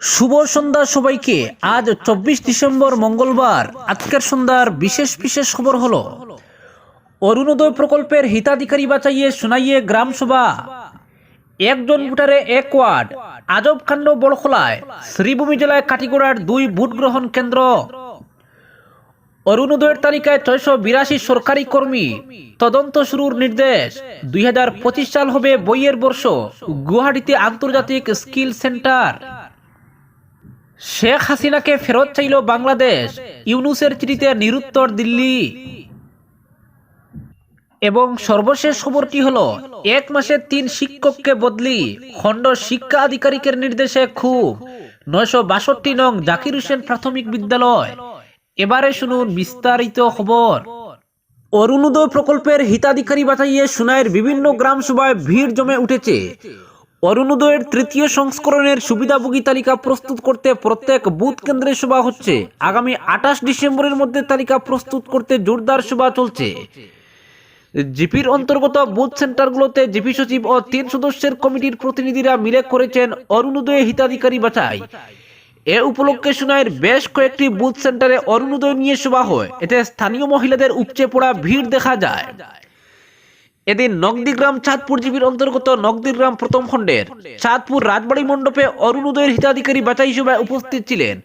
শুভ সন্ধ্যা সবাইকে। আজ চব্বিশ ডিসেম্বর মঙ্গলবার। আজকের সন্ধ্যার বিশেষ বিশেষ খবর হলো, অরুণোদয় প্রকল্পের হিতাধিকারী বাঁচাইয়ে শোনাইয়ে গ্রাম সভা। একজন ভোটারে এক ওয়ার্ড। আজব কাণ্ড বড়খোলায়। শ্রীভূমি জেলায় কাটিগড়ার দুই ভোট গ্রহণ কেন্দ্র। অরুণোদয়ের তালিকায় ছয়শো বিরাশি সরকারি কর্মী। তদন্ত শুরুর নির্দেশ। দুই হাজার পঁচিশ সাল হবে বইয়ের বর্ষ। গুয়াহাটিতে আন্তর্জাতিক স্কিল সেন্টার। শেখ হাসিনাকে ফেরত চাইল বাংলাদেশ। ইউনুসের চিঠিতে নিরুত্তর দিল্লি। এবং সর্বশেষ খবরটি হলো, এক মাসে তিন শিক্ষককে বদলি, খণ্ড শিক্ষা আধিকারিকের নির্দেশে খুব। নয়শো বাষট্টি নং জাকির হোসেন প্রাথমিক বিদ্যালয়। এবারে শুনুন বিস্তারিত খবর। অরুণোদয় প্রকল্পের হিতাধিকারী বাঁচাইয়ে সুনাইয়ের বিভিন্ন গ্রাম সভায় ভিড় জমে উঠেছে। অরুণোদয়ের তৃতীয় সংস্করণের সুবিধাভোগী তালিকা প্রস্তুত করতে প্রত্যেক বুথ কেন্দ্রে সভা হচ্ছে। আগামী আঠাশ ডিসেম্বরের মধ্যে তালিকা প্রস্তুত করতে জোরদার সভা চলছে। জিপির অন্তর্গত বুথ সেন্টারগুলোতে জিপি সচিব ও তিন সদস্যের কমিটির প্রতিনিধিরা মিলে করেছেন অরুণোদয় হিতাধিকারী বাছাই। এ উপলক্ষে সুনাইয়ের বেশ কয়েকটি বুথ সেন্টারে অরুণোদয় নিয়ে সভা হয়। এতে স্থানীয় মহিলাদের উপচে পড়া ভিড় দেখা যায়। এদিন নগদিগ্রাম চাঁদপুর জিবির অন্তর্গত নগদিগ্রাম প্রথম খণ্ডের চাঁদপুর রাজবাড়ী মণ্ডপে অরুণোদয়ের হিতাধিকারী বাছাই সভায় উপস্থিত ছিলেন।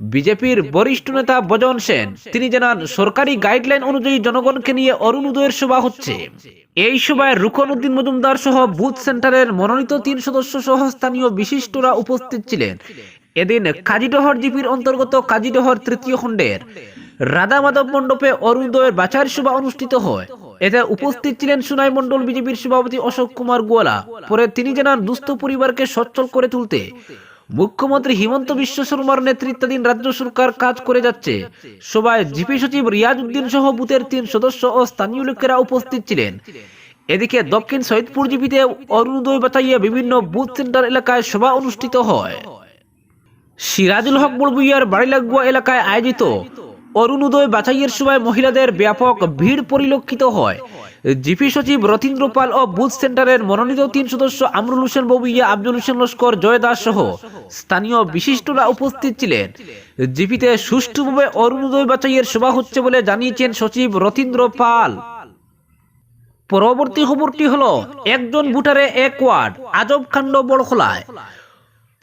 বিজেপির বরিষ্ঠ নেতা বজন সেন, তিনি জানান, সরকারি গাইডলাইন অনুযায়ী জনগণকে নিয়ে অরুণোদয়ের সভা হচ্ছে। এই সভায় রুকন উদ্দিন মজুমদার সহ বুথ সেন্টারের মনোনীত তিন সদস্য সহ স্থানীয় বিশিষ্টরা উপস্থিত ছিলেন। এদিন কাজীডহর জিপির অন্তর্গত কাজীডহর তৃতীয় খণ্ডের রাধা মাধব মণ্ডপে অরুণোদয়ের বাছার সভা অনুষ্ঠিত হয়। এতে উপস্থিত ছিলেন সুনাই মণ্ডল বিজেপির সভাপতি অশোক কুমার গোয়ালা। পরে তিনি জানান, দুস্থ পরিবারকে সচ্ছল করে তুলতে মুখ্যমন্ত্রী হিমন্ত বিশ্ব শর্মার নেতৃত্বাধীন রাজ্য সরকার কাজ করে যাচ্ছে। সভায় জিপি সচিব রিয়াজ উদ্দিন সহ বুথের তিন সদস্য ও স্থানীয় লোকেরা উপস্থিত ছিলেন। এদিকে দক্ষিণ সৈয়দপুর জিপিতে অরুণোদয় বাঁচাইয়ে বিভিন্ন বুথ সেন্টার এলাকায় সভা অনুষ্ঠিত হয়। সিরাজুল হক বুলবুইয়ার বাড়িলাগুয়া এলাকায় আয়োজিত অরুণোদয় বাছাইয়ের সময় মহিলাদের ব্যাপক ভিড় পরিলক্ষিত হয়। জিপি সচিব রথীন্দ্র পাল ও বুথ সেন্টারের মনোনীত তিন সদস্য আমরুল হোসেন ববুইয়া আব্দুল হোসেন লস্কর, জয় দাস সহ স্থানীয় বিশিষ্টরা উপস্থিত ছিলেন। জিপিতে সুষ্ঠুভাবে অরুণোদয় বাছাইয়ের সভা হচ্ছে বলে জানিয়েছেন সচিব রথীন্দ্র পাল পরবর্তী খবরটি হলো, একজন ভোটারে এক ওয়ার্ড, আজব কাণ্ড বড়খোলায়।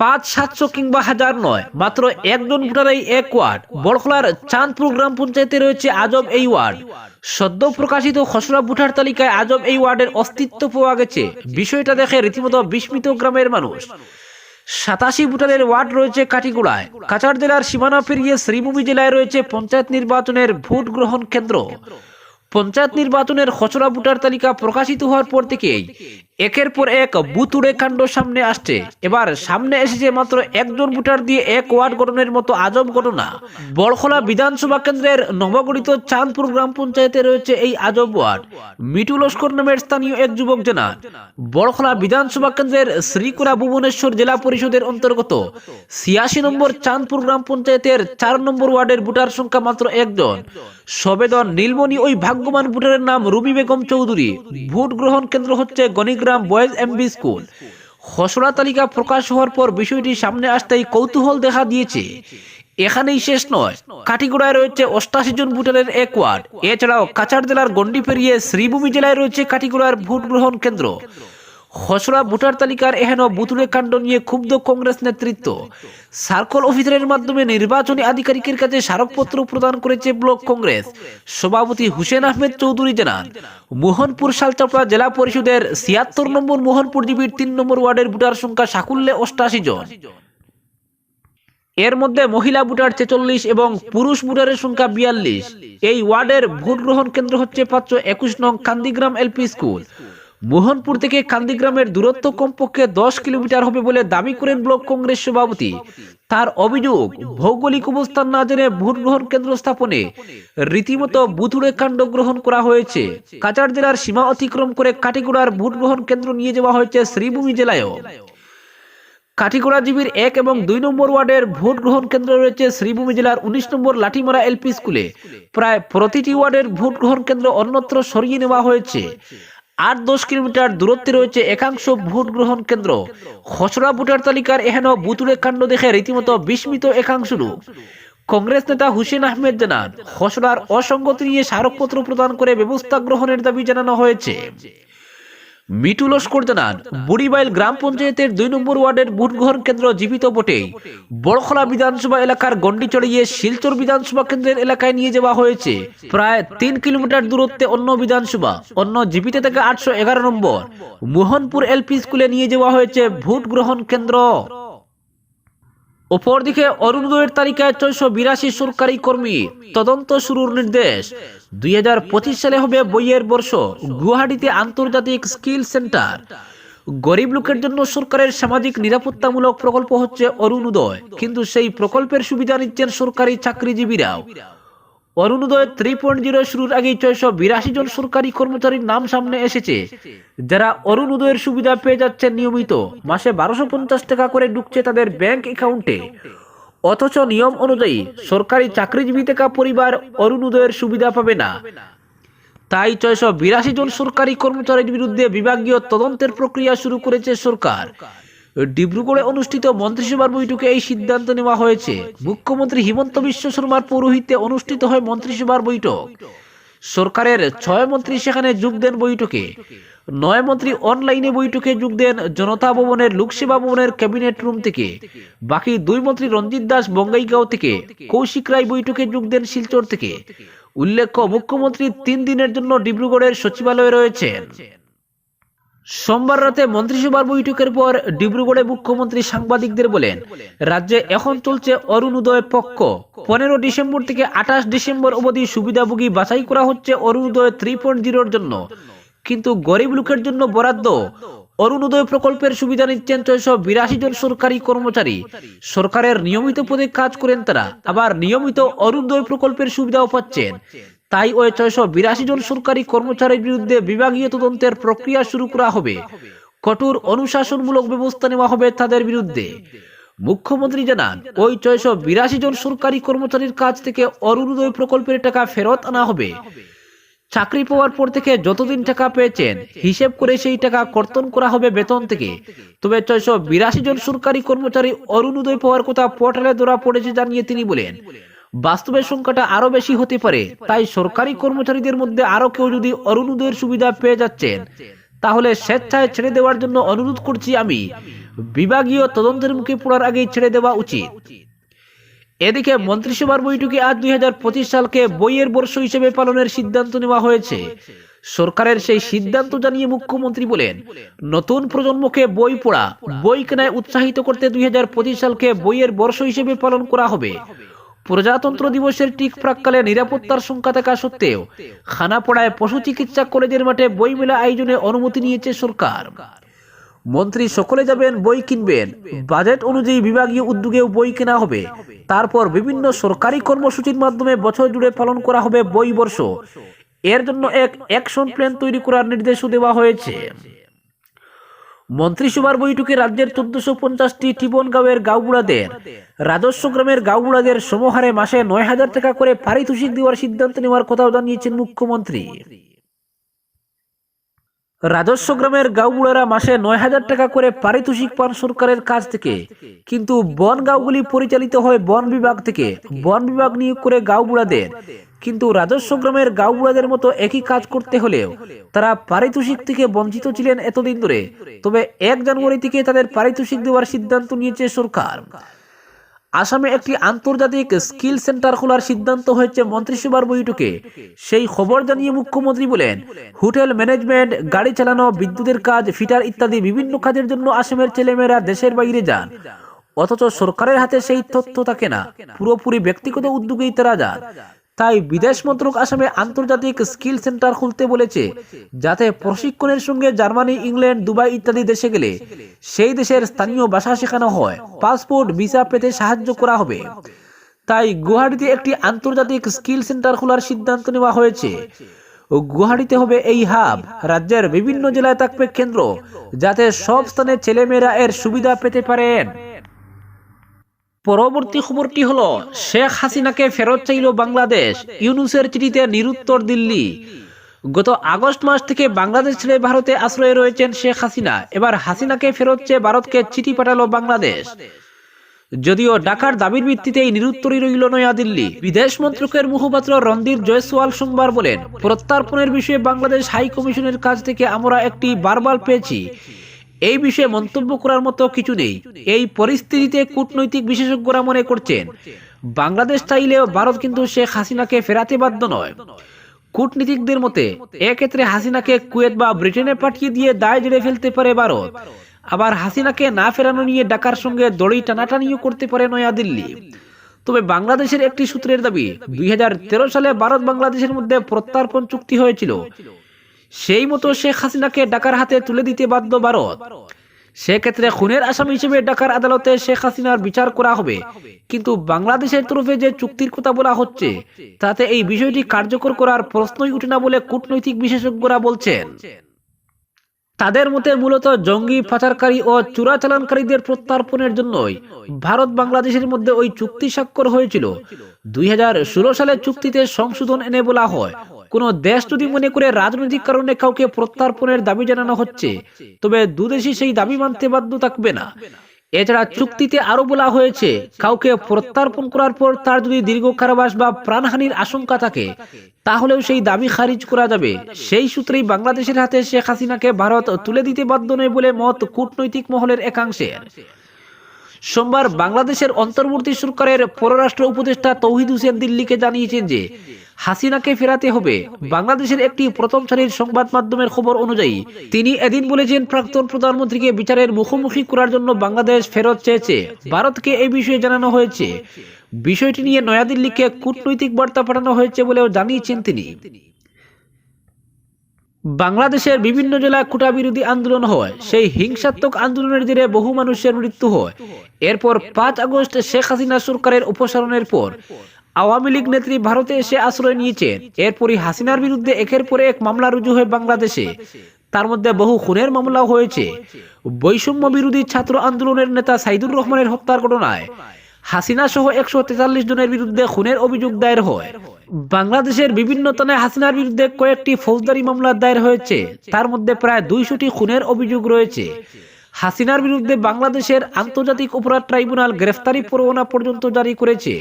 পাঁচ, সাতশো কিংবা হাজার নয়। মাত্র একজন ভোটারেই এক ওয়ার্ড। বড়খোলার চাঁদপুর গ্রাম পঞ্চায়েতে রয়েছে আজব এই ওয়ার্ড। সদ্য প্রকাশিত খসড়া ভোটার তালিকায় আজব এই ওয়ার্ডের অস্তিত্ব পাওয়া গেছে। বিষয়টা দেখে রীতিমতো বিস্মিত গ্রামের মানুষ। সাতাশি ভোটারের ওয়ার্ড রয়েছে কাটিগুড়ায়। কাছাড় জেলার সীমানা পেরিয়ে শ্রীভূমি জেলায় রয়েছে পঞ্চায়েত নির্বাচনের ভোট গ্রহণ কেন্দ্র। পঞ্চায়েত নির্বাচনের খসড়া ভোটার তালিকা প্রকাশিত হওয়ার পর থেকেই একের পর এক বুতুড়ে কাণ্ড সামনে আসছে। এবার সামনে এসেছে মাত্র একজন ভোটার দিয়ে এক ওয়ার্ড গঠনের মতো আজব ঘটনা। বড়খোলা বিধানসভা কেন্দ্রের নবগঠিত চাঁদপুর গ্রাম পঞ্চায়েতে রয়েছে এই আজব ওয়ার্ড। মিটু লস্কর নামের স্থানীয় এক যুবক জানান বড়খোলা বিধানসভা কেন্দ্রের শ্রীকুড়া ভুবনেশ্বর জেলা পরিষদের অন্তর্গত। ছিয়াশি নম্বর চাঁদপুর গ্রাম পঞ্চায়েতের চার নম্বর ওয়ার্ডের ভোটার সংখ্যা মাত্র একজন। সবেদন নীলমণি ওই ভাগ্যবান ভোটারের নাম রুবি বেগম চৌধুরী। ভোট গ্রহণ কেন্দ্র হচ্ছে গণিগ্রাম বয়েজ এমবি স্কুল খসড়া তালিকা প্রকাশ হওয়ার পর বিষয়টি সামনে আসতেই কৌতূহল দেখা দিয়েছে। এখানেই শেষ নয়। কাটিগোড়ায় রয়েছে অষ্টাশি জন ভোটারের এক ওয়ার্ড। এছাড়াও কাছাড় জেলার গন্ডি পেরিয়ে শ্রীভূমি জেলায় রয়েছে কাটিগোড়ার ভোট গ্রহণ কেন্দ্র। খসড়া ভোটার তালিকার এহেন বুতুলে কাণ্ড নিয়ে ক্ষুব্ধ কংগ্রেস নেতৃত্ব। সার্কল অফিসারের মাধ্যমে নির্বাচনী আধিকারিকের কাছে স্মারকপত্র প্রদান করেছে ব্লক কংগ্রেস। সভাপতি হুসেন আহমেদ চৌধুরী জানান, মোহনপুর শালচাপড়া জেলা পরিষদের ছিয়াত্তর নম্বর মোহনপুর জিবির তিন নম্বর ওয়ার্ডের ভোটার সংখ্যা সাকুল্যে অষ্টাশি জন। এর মধ্যে মহিলা ভোটার ছেচল্লিশ এবং পুরুষ ভোটারের সংখ্যা বিয়াল্লিশ। এই ওয়ার্ডের ভোট গ্রহণ কেন্দ্র হচ্ছে পাঁচশো একুশ নং কান্দিগ্রাম এলপি স্কুল। মোহনপুর থেকে কান্দিগ্রামের দূরত্ব কমপক্ষে দশ কিলোমিটার হবে বলে দাবি করেন ব্লক কংগ্রেস সভাপতি। তার অভিযোগ, ভৌগোলিক অবস্থান না জেনে ভোট গ্রহণ কেন্দ্র স্থাপনে রীতিমতো বুথুড়ে কাণ্ড গ্রহণ করা হয়েছে। কাছাড় জেলার সীমা অতিক্রম করে কাটিগুড়ার ভোট গ্রহণ কেন্দ্র নিয়ে যাওয়া হয়েছে শ্রীভূমি জেলায়ও। কাঠিগোড়া জিবির এক এবং দুই নম্বর ওয়ার্ডের ভোট গ্রহণ কেন্দ্র রয়েছে শ্রীভূমি জেলার উনিশ নম্বর লাঠিমারা এলপি স্কুলে। প্রায় প্রতিটি ওয়ার্ডের ভোট গ্রহণ কেন্দ্র অন্যত্র সরিয়ে নেওয়া হয়েছে। আট দশ কিলোমিটার দূরত্বে রয়েছে একাংশ ভোট গ্রহণ কেন্দ্র। খসড়া ভোটার তালিকার এহেন বুতুড়ে কাণ্ড দেখে রীতিমতো বিস্মিত একাংশ লোক। কংগ্রেস নেতা হুসেন আহমেদ জানান, খসড়ার অসঙ্গতি নিয়ে স্মারকপত্র প্রদান করে ব্যবস্থা গ্রহণের দাবি জানানো হয়েছে। মিটু লস্কর জানান বুড়িবাইল গ্রাম পঞ্চায়েতের দুই নম্বর ওয়ার্ডের ভোটগ্রহণ কেন্দ্র জীবিত বটে বড়খলা বিধানসভা এলাকার গন্ডি চড়িয়ে শিলচর বিধানসভা কেন্দ্রের এলাকায় নিয়ে যাওয়া হয়েছে। প্রায় তিন কিলোমিটার দূরত্বে অন্য বিধানসভা, অন্য জীবিত থেকে আটশো এগারো নম্বর। মোহনপুর এলপি স্কুলে নিয়ে যাওয়া হয়েছে ভোট গ্রহণ কেন্দ্র। অপরদিকে, অরুণোদয়ের তালিকায় ছয়শো বিরাশি সরকারি কর্মী। তদন্ত শুরুর নির্দেশ। দুই হাজার পঁচিশ সালে হবে বইয়ের বর্ষ। গুয়াহাটিতে আন্তর্জাতিক স্কিল সেন্টার। গরিব লোকের জন্য সরকারের সামাজিক নিরাপত্তামূলক প্রকল্প হচ্ছে অরুণোদয়। কিন্তু সেই প্রকল্পের সুবিধা নিচ্ছেন সরকারি চাকরিজীবীরাও। অরুণোদয় থ্রি পয়েন্ট জিরো শুরুর আগেই ছয়শো বিরাশি জন সরকারি কর্মচারীর নাম সামনে এসেছে। যারা অরুণোদয়ের সুবিধা পেয়ে যাচ্ছেন নিয়মিত, মাসে বারোশো পঞ্চাশ টাকা করে ঢুকছে তাদের ব্যাংক অ্যাকাউন্টে। অথচ নিয়ম অনুযায়ী সরকারি চাকরিজীবী থেকে পরিবার অরুণোদয়ের সুবিধা পাবে না। তাই ছয়শো বিরাশি জন সরকারি কর্মচারীর বিরুদ্ধে বিভাগীয় তদন্তের প্রক্রিয়া শুরু করেছে সরকার। ডিব্রুগড়ে অনুষ্ঠিত মন্ত্রিসভার বৈঠকে এই সিদ্ধান্ত নেওয়া হয়েছে। মুখ্যমন্ত্রী হিমন্ত বিশ্ব শর্মার পৌরোহিত্যে অনুষ্ঠিত হয় মন্ত্রিসভার বৈঠক। সরকারের ছয় মন্ত্রী সেখানে যোগ দেন বৈঠকে। নয় মন্ত্রী অনলাইনে বৈঠকে যোগ দেন জনতা ভবনের লোকসেবা ভবনের ক্যাবিনেট রুম থেকে। বাকি দুই মন্ত্রী রঞ্জিত দাস বঙ্গাইগাঁও থেকে কৌশিক রায় বৈঠকে যোগ দেন শিলচর থেকে। উল্লেখ্য, মুখ্যমন্ত্রী তিন দিনের জন্য ডিব্রুগড়ের সচিবালয়ে রয়েছেন। সোমবার রাতে মন্ত্রিসভার বৈঠকের পর ডিব্রুগড়ে মুখ্যমন্ত্রী সাংবাদিকদের বলেন, রাজ্যে এখন চলছে অরুণোদয় পক্ষ। পনেরো ডিসেম্বর থেকে আঠাশ ডিসেম্বর অবধি সুবিধাভোগী বাছাই করা হচ্ছে অরুণোদয় থ্রি পয়েন্ট জিরোর জন্য। কিন্তু গরিব লোকের জন্য বরাদ্দ। অরুণোদয় প্রকল্পের সুবিধা নিচ্ছেন ছয়শো বিরাশি জন সরকারি কর্মচারী। সরকারের নিয়মিত পদে কাজ করেন তারা। আবার নিয়মিত অরুণোদয় প্রকল্পের সুবিধাও পাচ্ছেন। তাই ওই ছয়শো বিরাশি জন সরকারি কর্মচারীর বিরুদ্ধে বিভাগীয় তদন্তের প্রক্রিয়া শুরু করা হবে। কঠোর অনুশাসনমূলক ব্যবস্থা নেওয়া হবে তাদের বিরুদ্ধে। মুখ্যমন্ত্রী জানান, ওই ছয়শো বিরাশি জন সরকারি কর্মচারীর কাছ থেকে অরুণোদয় প্রকল্পের টাকা ফেরত আনা হবে। চাকরি পাওয়ার পর থেকে যতদিন টাকা পেয়েছেন, হিসেব করে সেই টাকা কর্তন করা হবে বেতন থেকে। তবে ছয়শো বিরাশি জন সরকারি কর্মচারী অরুণোদয় পাওয়ার কথা পোর্টালে ধরা পড়েছে জানিয়ে তিনি বলেন। বাস্তবে সংখ্যাটা আরও বেশি হতে পারে। তাই সরকারি কর্মচারীদের মধ্যে আরও কেউ যদি অরুণোদয়ের সুবিধা পেয়ে যাচ্ছেন, তাহলে স্বেচ্ছায় ছেড়ে দেওয়ার জন্য অনুরোধ করছি আমি। বিভাগীয় তদন্তের মুখে পড়ার আগেই ছেড়ে দেওয়া উচিত। এদিকে মন্ত্রিসভার বৈঠকে আজ দুই সালকে বইয়ের বর্ষ হিসেবে পালনের সিদ্ধান্ত নেওয়া হয়েছে। সরকারের সেই সিদ্ধান্ত জানিয়ে মুখ্যমন্ত্রী বলেন, নতুন প্রজন্মকে বই পড়া, বই কেনায় উৎসাহিত করতে দুই হাজার পঁচিশ সালকে বইয়ের বর্ষ হিসেবে পালন করা হবে। প্রজাতন্ত্র দিবসের ঠিক প্রাককালে নিরাপত্তার সংখ্যা থাকা সত্ত্বেও খানাপড়ায় পশু চিকিৎসা কলেজের মাঠে বই মেলা আয়োজনে অনুমতি নিয়েছে সরকার। মন্ত্রী সকলে যাবেন, বই কিনবেন। বাজেট অনুযায়ী বিভাগীয় উদ্যোগেও বই কেনা হবে। তারপর বিভিন্ন সরকারি কর্মসূচির মাধ্যমে বছর জুড়ে পালন করা হবে বই বর্ষ। এর জন্য এক অ্যাকশন প্ল্যান তৈরি করার নির্দেশও দেওয়া হয়েছে। মন্ত্রিসভার বৈঠকে রাজ্যের চোদ্দশো পঞ্চাশটি টিবনগাঁওয়ের গাউগুড়াদের রাজস্ব গ্রামের গাউগুড়াদের সমহারে মাসে নয় হাজার টাকা করে পারিতোষিক দেওয়ার সিদ্ধান্ত নেওয়ার কথাও জানিয়েছেন মুখ্যমন্ত্রী। রাজস্ব গ্রামের গাঁওগুড়ারা মাসে নয় হাজার টাকা করে পারিতোষিক পান সরকারের কাছ থেকে। কিন্তু বন গাঁওগুলি পরিচালিত হয় বন বিভাগ থেকে। বন বিভাগ নিয়োগ করে গাঁওগুড়াদের কিন্তু রাজস্ব গ্রামের গাঁওগুড়াদের মতো একই কাজ করতে হলেও তারা পারিতোষিক থেকে বঞ্চিত ছিলেন এতদিন ধরে। তবে এক জানুয়ারি থেকে তাদের পারিতোষিক দেওয়ার সিদ্ধান্ত নিয়েছে সরকার। আসামে একটি আন্তর্জাতিক স্কিল সেন্টার খোলার সিদ্ধান্ত হয়েছে মন্ত্রিসভার বৈঠকে। সেই খবর জানিয়ে মুখ্যমন্ত্রী বলেন, হোটেল ম্যানেজমেন্ট, গাড়ি চালানো, বিদ্যুতের কাজ, ফিটার ইত্যাদি বিভিন্ন কাজের জন্য আসামের ছেলেমেয়েরা দেশের বাইরে যান। অথচ সরকারের হাতে সেই তথ্য থাকে না। পুরোপুরি ব্যক্তিগত উদ্যোগেই তারা যান। তাই বিদেশ মন্ত্রক আসামে আন্তর্জাতিক স্কিল সেন্টার খুলতে বলেছে, যাতে প্রশিক্ষণের সঙ্গে জার্মানি, ইংল্যান্ড, দুবাই ইত্যাদি দেশে গেলে সেই দেশের স্থানীয় ভাষা শেখানো হয়। পাসপোর্ট, ভিসা পেতে সাহায্য করা হবে। তাই গুয়াহাটিতে একটি আন্তর্জাতিক স্কিল সেন্টার খোলার সিদ্ধান্ত নেওয়া হয়েছে। গুয়াহাটিতে হবে এই হাব। রাজ্যের বিভিন্ন জেলায় থাকবে কেন্দ্র, যাতে সব স্থানে ছেলেমেয়েরা এর সুবিধা পেতে পারেন। পরবর্তী খবরটি হলো শেখ হাসিনাকে ফেরত চাইল বাংলাদেশ। ইউনুসের চিঠিতে নিরুত্তর দিল্লি। গত আগস্ট মাস থেকে বাংলাদেশ ছেড়ে ভারতে আশ্রয়ে রয়েছেন শেখ হাসিনা। এবার হাসিনাকে ফেরত চেয়ে ভারতকে চিঠি পাঠালো বাংলাদেশ। যদিও ঢাকার দাবির ভিত্তিতেই নিরুত্তরই রইল নয়াদিল্লি। বিদেশ মন্ত্রকের মুখপাত্র রণদীপ জয়সওয়াল সোমবার বলেন প্রত্যার্পণের বিষয়ে বাংলাদেশ হাই কমিশনের কাছ থেকে আমরা একটি বারবার পেয়েছি। এই বিষয়ে মন্তব্য করার মতো কিছু নেই। এই পরিস্থিতিতে কূটনৈতিক বিশেষজ্ঞরা মনে করছেন, বাংলাদেশ চাইলেও ভারত কিন্তু শেখ হাসিনাকে ফেরাতে বাধ্য নয়। কূটনীতিকদের মতে, এক্ষেত্রে হাসিনাকে কুয়েত বা ব্রিটেনে পাঠিয়ে দিয়ে দায় জেড়ে ফেলতে পারে ভারত। আবার হাসিনাকে না ফেরানো নিয়ে ডাকার সঙ্গে দড়ি টানাটানিও করতে পারে নয়াদিল্লি। তবে বাংলাদেশের একটি সূত্রের দাবি, দুই হাজার তেরো সালে ভারত বাংলাদেশের মধ্যে প্রত্যার্পণ চুক্তি হয়েছিল। সেই মতো শেখ হাসিনাকে ডাকার হাতে তুলে দিতে বাধ্য ভারত। সেক্ষেত্রে খুনের আসামি হিসেবে ঢাকার আদালতে শেখ হাসিনার বিচার করা হবে। কিন্তু বাংলাদেশের তরফে যে চুক্তির কথা বলা হচ্ছে, তাতে এই বিষয়টি কার্যকর করার প্রশ্নই উঠে না বলে কূটনৈতিক বিশেষজ্ঞরা বলছেন। তাদের মতে মূলত জঙ্গি, পাচারকারী ও চোরাচালানকারীদের প্রত্যার্পণের জন্যই ভারত বাংলাদেশের মধ্যে ওই চুক্তি স্বাক্ষর হয়েছিল। দুই হাজার ষোলো সালে চুক্তিতে সংশোধন এনে বলা হয় কোন দেশ যদি মনে করে রাজনৈতিক কারণে কাউকে প্রত্যার্পণের দাবি জানানো হচ্ছে, তবে দুদেশই সেই দাবি মানতে বাধ্য থাকবে না। এছাড়া চুক্তিতে আরও বলা হয়েছে, কাউকে প্রত্যার্পণ করার পর তার যদি দীর্ঘ কারাবাস বা প্রাণহানির আশঙ্কা থাকে, তাহলেও সেই দাবি খারিজ করা যাবে। সেই সূত্রেই বাংলাদেশের হাতে শেখ হাসিনাকে ভারত তুলে দিতে বাধ্য নয় বলে মত কূটনৈতিক মহলের একাংশের। সোমবার বাংলাদেশের অন্তর্বর্তী সরকারের পররাষ্ট্র উপদেষ্টা তৌহিদ হোসেন দিল্লিকে জানিয়েছেন যে হাসিনাকে ফেরাতে হবে। বাংলাদেশের একটি প্রথম সারির সংবাদ মাধ্যমের খবর অনুযায়ী, তিনি এদিন বলেছেন, প্রাক্তন প্রধানমন্ত্রীকে বিচারের মুখোমুখি করার জন্য বাংলাদেশ ফেরত চেয়েছে। ভারতকে এই বিষয়ে জানানো হয়েছে। বিষয়টি নিয়ে নয়াদিল্লিকে কূটনৈতিক বার্তা পাঠানো হয়েছে বলেও জানিয়েছেন তিনি। বাংলাদেশের বিভিন্ন জেলায় কোটা বিরোধী আন্দোলন হয়। সেই হিংসাত্মক আন্দোলনের জেরে বহু মানুষের মৃত্যু হয়। এরপর পাঁচ আগস্ট শেখ হাসিনা সরকারের অপসারণের পর আওয়ামী লীগ নেত্রী ভারতে এসে আশ্রয় নিয়েছেন এরপরই হাসিনার বিরুদ্ধে একের পর এক মামলা রুজু হয় বাংলাদেশে। তার মধ্যে বহু খুনের মামলা হয়েছে। বৈষম্য বিরোধী ছাত্র আন্দোলনের নেতা সাইদুর রহমানের হত্যার ঘটনায় হাসিনা সহ একশো তেতাল্লিশ জনের বিরুদ্ধে খুনের অভিযোগ দায়ের হয়। বাংলাদেশের বিভিন্ন থানায় হাসিনার বিরুদ্ধে কয়েকটি ফৌজদারি মামলা দায়ের হয়েছে। তার মধ্যে প্রায় দুইশোটি খুনের অভিযোগ রয়েছে। হাসিনার বিরুদ্ধে বাংলাদেশের আন্তর্জাতিক অপরাধ ট্রাইব্যুনাল গ্রেফতারি পরোয়ানা পর্যন্ত জারি করেছে।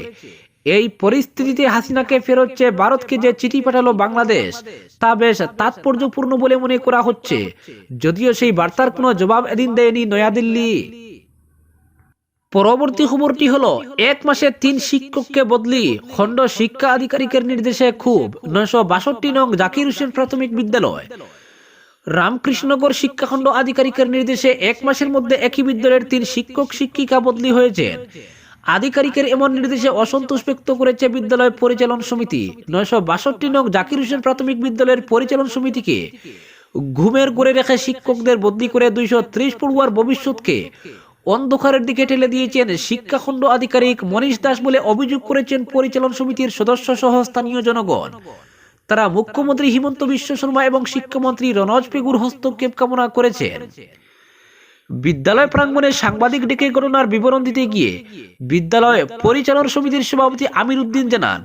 এই পরিস্থিতিতে হাসিনাকে ফেরত ভারতকে যে চিঠি পাঠালো বাংলাদেশ, তা বেশ তাৎপর্যপূর্ণ বলে মনে করা হচ্ছে। যদিও সেই বার্তার কোনো জবাব এদিন দেয়নি নয়াদিল্লি। পরবর্তী খবরটি হলো, এক মাসে তিন শিক্ষককে বদলি খণ্ড শিক্ষা আধিকারিকের নির্দেশে খুব নয়শো বাষট্টি নং জাকির হোসেন প্রাথমিক বিদ্যালয়। রামকৃষ্ণনগর শিক্ষাখণ্ড আধিকারিকের নির্দেশে এক মাসের মধ্যে একই বিদ্যালয়ের তিন শিক্ষক শিক্ষিকা বদলি হয়েছেন। আধিকারিকের এমন নির্দেশে অসন্তোষ ব্যক্ত করেছে বিদ্যালয় পরিচালন সমিতি। নয়শো বাষট্টি নং জাকির হোসেন প্রাথমিক বিদ্যালয়ের পরিচালন সমিতিকে ঘুমের গড়ে রেখে শিক্ষকদের বদলি করে দুইশো ত্রিশ পড়ুয়ার ভবিষ্যৎকে অন্ধকারের দিকে ঠেলে দিয়েছেন শিক্ষাখণ্ড আধিকারিক মনীষ দাস বলে অভিযোগ করেছেন পরিচালন সমিতির সদস্য সহ স্থানীয় জনগণ। তারা মুখ্যমন্ত্রী হিমন্ত বিশ্ব শর্মা এবং শিক্ষামন্ত্রী রনজ পেগুর হস্তক্ষেপ কামনা করেছেন। বিদ্যালয় প্রাঙ্গণে সাংবাদিক ডেকে ঘটনার বিবরণ দিতে গিয়ে বিদ্যালয় পরিচালন সমিতির সভাপতি আমির উদ্দিন জানান,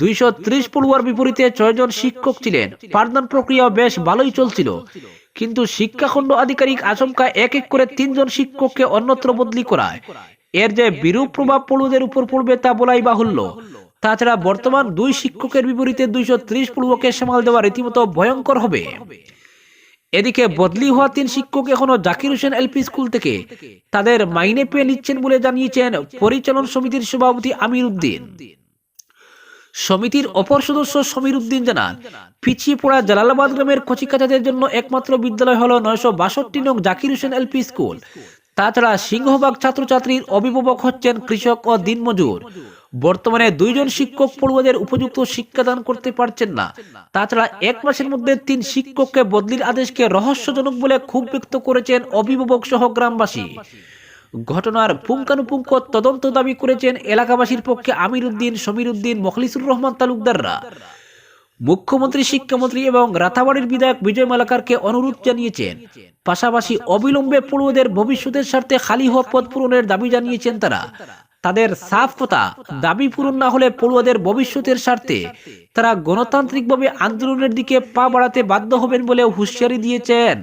দুইশো ত্রিশ পড়ুয়ার বিপরীতে ছয়জন শিক্ষক ছিলেন। পাঠদান প্রক্রিয়া বেশ ভালোই চলছিল। কিন্তু শিক্ষাখণ্ড আধিকারিক আচমকা এক এক করে তিনজন শিক্ষককে অন্যত্র বদলি করায়। এর যে বিরূপ প্রভাব পড়ুদের উপর পড়বে তা বলাই বাহুল্য। তাছাড়া বর্তমান দুই শিক্ষকের বিপরীতে দুইশো ত্রিশ পড়ুয়াকে সামাল দেওয়া রীতিমতো ভয়ঙ্কর হবে। এদিকে বদলি হওয়া তিন শিক্ষক এখনও জাকির হোসেন এলপি স্কুল থেকে। তাদের মাইনে পেয়ে নিচ্ছেন বলে জানিয়েছেন পরিচালন সমিতির সভাপতি আমির উদ্দিন। সমিতির অপর সদস্য সমীর উদ্দিন জানান, পিছিয়ে পড়া জালালাবাদ গ্রামের কচিকাচাদের জন্য একমাত্র বিদ্যালয় হলো নয়শো বাষট্টি নং জাকির হোসেন এলপি স্কুল। তাছাড়া সিংহবাগ ছাত্রছাত্রীর অভিভাবক হচ্ছেন কৃষক ও দিনমজুর। বর্তমানে দুইজন শিক্ষক পড়ুয়াদের উপযুক্ত শিক্ষাদান করতে পারছেন না। তাছাড়া এক মাসের মধ্যে তিন শিক্ষককে বদলির আদেশকে রহস্যজনক বলে ক্ষোভ ব্যক্ত করেছেন অভিভাবক সহ গ্রামবাসী। ঘটনার পুঙ্খানুপুঙ্খ তদন্ত দাবি করেছেন এলাকাবাসীর পক্ষে আমির উদ্দিন, সমীর উদ্দিন, মখলিসুর রহমান তালুকদাররা। মুখ্যমন্ত্রী, শিক্ষামন্ত্রী এবং রাতাবাড়ির বিধায়ক বিজয় মালাকারকে অনুরোধ জানিয়েছেন। পাশাপাশি অবিলম্বে পড়ুয়াদের ভবিষ্যতের স্বার্থে খালি হওয়া পদ পূরণের দাবি জানিয়েছেন তারা। তাদের সাফ কথা, দাবি পূরণ না হলে পড়ুয়াদের ভবিষ্যতের স্বার্থে তারা গণতান্ত্রিকভাবে আন্দোলনের দিকে পা বাড়াতে বাধ্য হবেন বলে হুঁশিয়ারি দিয়েছেন।